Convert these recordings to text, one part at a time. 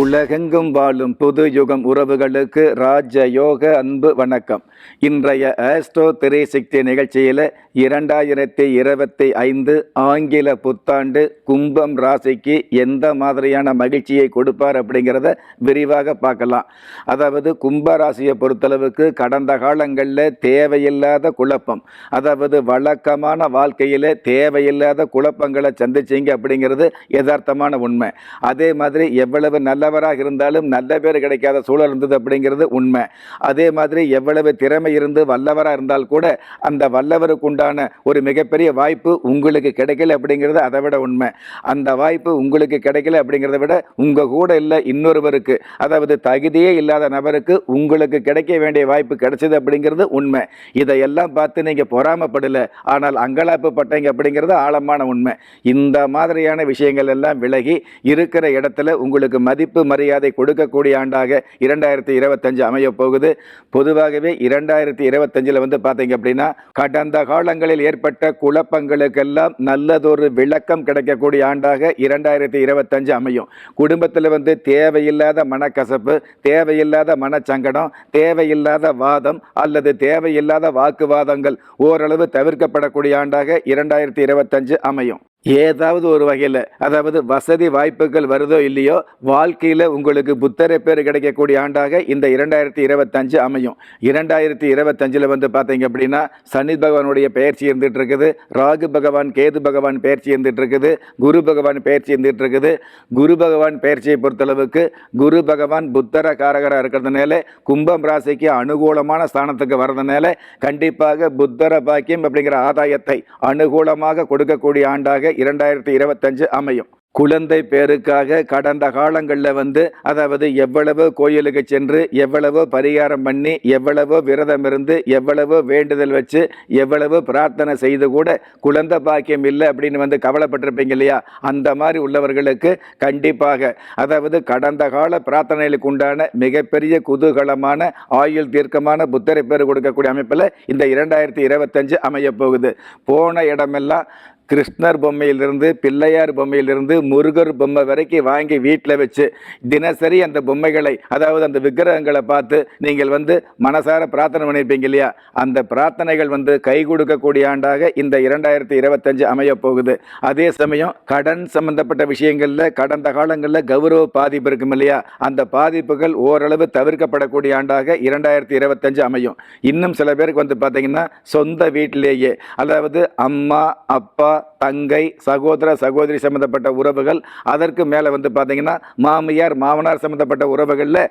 உலகெங்கும் வாழும் புது யுகம் உறவுகளுக்கு ராஜ யோக அன்பு வணக்கம். இன்றைய ஆஸ்ட்ரோ திரை சக்தி நிகழ்ச்சியில் இரண்டாயிரத்தி இருபத்தி ஐந்து ஆங்கில புத்தாண்டு கும்பம் ராசிக்கு எந்த மாதிரியான மகிழ்ச்சியை கொடுப்பார் அப்படிங்கிறத விரிவாக பார்க்கலாம். அதாவது கும்ப ராசியை பொறுத்தளவுக்கு கடந்த காலங்களில் தேவையில்லாத குழப்பம் அதாவது வழக்கமான வாழ்க்கையில் தேவையில்லாத குழப்பங்களை சந்திச்சீங்க அப்படிங்கிறது யதார்த்தமான உண்மை. அதே மாதிரி எவ்வளவு நல்ல நல்லவராக இருந்தாலும் நல்ல பேர் கிடைக்காத சூழல் இருந்தது அப்படிங்கிறது உண்மை. அதே மாதிரி எவ்வளவு திறமை இருந்து வல்லவராக இருந்தால் கூட அந்த வல்லவருக்கு உண்டான ஒரு மிகப்பெரிய வாய்ப்பு உங்களுக்கு கிடைக்கல அப்படிங்கிறது அதை விட உண்மை. அந்த வாய்ப்பு உங்களுக்கு கிடைக்கல அப்படிங்கிறத விட உங்கள் கூட இல்லை இன்னொருவருக்கு அதாவது தகுதியே இல்லாத நபருக்கு உங்களுக்கு கிடைக்க வேண்டிய வாய்ப்பு கிடைச்சது அப்படிங்கிறது உண்மை. இதையெல்லாம் பார்த்து நீங்கள் பொறாமப்படலை ஆனால் அங்கலாப்பு பட்டீங்க அப்படிங்கிறது ஆழமான உண்மை. இந்த மாதிரியான விஷயங்கள் எல்லாம் விலகி இருக்கிற இடத்துல உங்களுக்கு மதிப்பு மரியாதை கொடுக்கக்கூடிய ஆண்டாக இரண்டாயிரத்தி இருபத்தஞ்சு அமைய போகுது பொதுவாகவே இரண்டாயிரத்தி இருபத்தஞ்சில் வந்து பார்த்தீங்க அப்படின்னா கடந்த காலங்களில் ஏற்பட்ட குழப்பங்களுக்கெல்லாம் நல்லதொரு விளக்கம் கிடைக்கக்கூடிய ஆண்டாக இரண்டாயிரத்தி இருபத்தஞ்சு அமையும். குடும்பத்தில் வந்து தேவையில்லாத மனக்கசப்பு தேவையில்லாத மனச்சங்கடம் தேவையில்லாத வாதம் அல்லது தேவையில்லாத வாக்குவாதங்கள் ஓரளவு தவிர்க்கப்படக்கூடிய ஆண்டாக இரண்டாயிரத்தி இருபத்தஞ்சு அமையும். ஏதாவது ஒரு வகையில் அதாவது வசதி வாய்ப்புகள் வருதோ இல்லையோ வாழ்க்கையில் உங்களுக்கு புத்தரை பேர் கிடைக்கக்கூடிய ஆண்டாக இந்த இரண்டாயிரத்தி இருபத்தஞ்சு அமையும். இரண்டாயிரத்தி இருபத்தஞ்சில் வந்து பார்த்தீங்க அப்படின்னா சனி பகவானுடைய பெயர்ச்சி இருந்துகிட்டு இருக்குது. ராகு பகவான் கேது பகவான் பெயர்ச்சி இருந்துகிட்டு இருக்குது. குரு பகவான் பெயர்ச்சி இருந்துகிட்டு இருக்குது. குரு பகவான் பெயர்ச்சியை பொறுத்தளவுக்கு குரு பகவான் புத்தர காரகராக இருக்கிறதுனால கும்பம் ராசிக்கு அனுகூலமான ஸ்தானத்துக்கு வர்றதுனால கண்டிப்பாக புத்தர பாக்கியம் அப்படிங்கிற ஆதாயத்தை அனுகூலமாக கொடுக்கக்கூடிய ஆண்டாக இரண்டாயிரத்தி இருபத்தஞ்சு அமையும். குழந்தை பேருக்காக கடந்த காலங்களில் வந்து அதாவது எவ்வளவோ கோயிலுக்கு சென்று எவ்வளவோ பரிகாரம் பண்ணி எவ்வளவோ விரதம் இருந்து எவ்வளவோ வேண்டுதல் வச்சு எவ்வளவோ பிரார்த்தனை செய்து கூட குழந்தை பாக்கியம் இல்லை அப்படின்னு வந்து கவலைப்பட்டிருப்பீங்க இல்லையா? அந்த மாதிரி உள்ளவர்களுக்கு கண்டிப்பாக அதாவது கடந்த கால பிரார்த்தனைகளுக்கு உண்டான மிகப்பெரிய குதூகலமான ஆயுள் தீர்க்கமான புத்தரை பேர் கொடுக்கக்கூடிய அமைப்பில் இந்த இரண்டாயிரத்தி இருபத்தஞ்சு அமையப்போகுது போன இடமெல்லாம் கிருஷ்ணர் பொம்மையிலிருந்து பிள்ளையார் பொம்மையிலிருந்து முருகர் பொம்மை வரைக்கும் வாங்கி வீட்டில் வச்சு தினசரி அந்த பொம்மைகளை அதாவது அந்த விக்கிரகங்களை பார்த்து நீங்கள் வந்து மனசார பிரார்த்தனை பண்ணியிருப்பீங்க இல்லையா? அந்த பிரார்த்தனைகள் வந்து கை கொடுக்கக்கூடிய ஆண்டாக இந்த இரண்டாயிரத்தி இருபத்தஞ்சு அமைய போகுது. அதே சமயம் கடன் சம்பந்தப்பட்ட விஷயங்களில் கடந்த காலங்களில் கௌரவ பாதிப்பு இருக்கும் இல்லையா? அந்த பாதிப்புகள் ஓரளவு தவிர்க்கப்படக்கூடிய ஆண்டாக இரண்டாயிரத்தி இருபத்தஞ்சு அமையும். இன்னும் சில பேருக்கு வந்து பார்த்தீங்கன்னா சொந்த வீட்டிலேயே அதாவது அம்மா அப்பா தங்கை சகோதர சகோதரி சம்மந்தப்பட்ட உறவுகள். அதற்கு மேலே வந்து பார்த்தீங்கன்னா மாமியார் மாமனார் சம்மந்தப்பட்ட உறவுகளில்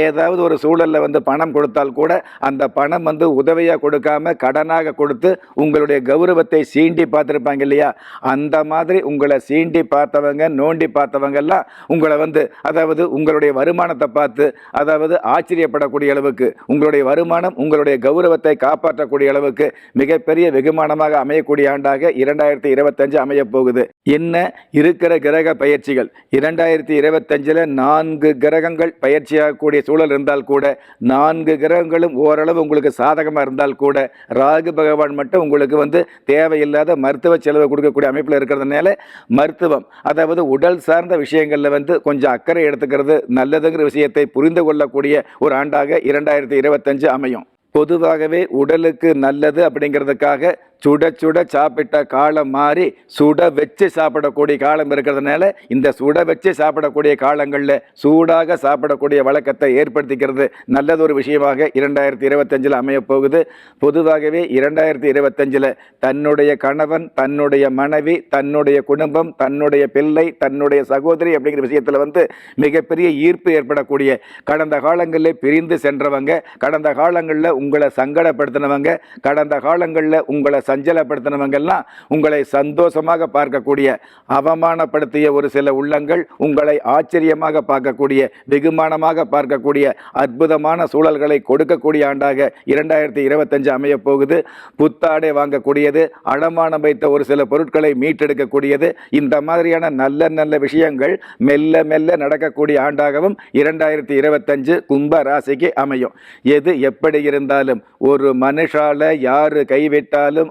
ஏதாவது ஒரு சூழலில் வந்து பணம் கொடுத்தால் கூட அந்த பணம் வந்து உதவியாக கொடுக்காம கடனாக கொடுத்து உங்களுடைய கௌரவத்தை சீண்டி பார்த்துருப்பாங்க இல்லையா? அந்த மாதிரி உங்களை சீண்டி பார்த்தவங்க நோண்டி பார்த்தவங்கெல்லாம் உங்களை வந்து அதாவது உங்களுடைய வருமானத்தை பார்த்து அதாவது ஆச்சரியப்படக்கூடிய அளவுக்கு உங்களுடைய வருமானம் உங்களுடைய கௌரவத்தை காப்பாற்றக்கூடிய அளவுக்கு மிகப்பெரிய வெகுமானமாக அமையக்கூடிய ஆண்டாக இரண்டாயிரத்தி இருபத்தஞ்சு அமைய போகுது என்ன? இருக்கிற கிரக பயிற்சிகள். இரண்டாயிரத்தி இருபத்தஞ்சில் நான்கு கிரகங்கள் பயிற்சியாகக்கூடிய சூழல் இருந்தால் கூட நான்கு கிரகங்களும் ஓரளவு உங்களுக்கு சாதகமாக இருந்தால் கூட ராகு பகவான் மட்டும் உங்களுக்கு வந்து தேவையில்லாத மருத்துவ செலவு கொடுக்கக்கூடிய அமைப்பில் இருக்கிறதுனால மருத்துவம் அதாவது உடல் சார்ந்த விஷயங்களில் வந்து கொஞ்சம் அக்கறை எடுத்துக்கிறது நல்லதுங்கிற விஷயத்தை புரிந்து கொள்ளக்கூடிய ஒரு ஆண்டாக இரண்டாயிரத்தி இருபத்தஞ்சு அமையும். பொதுவாகவே உடலுக்கு நல்லது அப்படிங்கிறதுக்காக சுட சுட சாப்பிட்ட காலம் மாறி சுட வச்சு சாப்பிடக்கூடிய காலம் இருக்கிறதுனால இந்த சுட வச்சு சாப்பிடக்கூடிய காலங்களில் சூடாக சாப்பிடக்கூடிய வழக்கத்தை ஏற்படுத்திக்கிறது நல்லதொரு விஷயமாக இரண்டாயிரத்தி இருபத்தஞ்சில் அமையப்போகுது. பொதுவாகவே இரண்டாயிரத்தி இருபத்தஞ்சில் தன்னுடைய கணவன் தன்னுடைய மனைவி தன்னுடைய குடும்பம் தன்னுடைய பிள்ளை தன்னுடைய சகோதரி அப்படிங்கிற விஷயத்தில் வந்து மிகப்பெரிய ஈர்ப்பு ஏற்படக்கூடிய கடந்த காலங்களில் பிரிந்து சென்றவங்க கடந்த காலங்களில் உங்களை சங்கடப்படுத்தினவங்க கடந்த காலங்களில் உங்களை சஞ்சலப்படுத்தினவங்கெல்லாம் உங்களை சந்தோஷமாக பார்க்கக்கூடிய அவமானப்படுத்திய ஒரு சில உள்ளங்கள் உங்களை ஆச்சரியமாக பார்க்கக்கூடிய வெகுமானமாக பார்க்கக்கூடிய அற்புதமான சூழல்களை கொடுக்கக்கூடிய ஆண்டாக இரண்டாயிரத்தி இருபத்தஞ்சு அமைய போகுது. புத்தாடை வாங்கக்கூடியது அடமானம் வைத்த ஒரு சில பொருட்களை மீட்டெடுக்கக்கூடியது. இந்த மாதிரியான நல்ல நல்ல விஷயங்கள் மெல்ல மெல்ல நடக்கக்கூடிய ஆண்டாகவும் இரண்டாயிரத்தி இருபத்தஞ்சு கும்ப ராசிக்கு அமையும். எது எப்படி இருந்தாலும் ஒரு மனுஷால யாரு கைவிட்டாலும்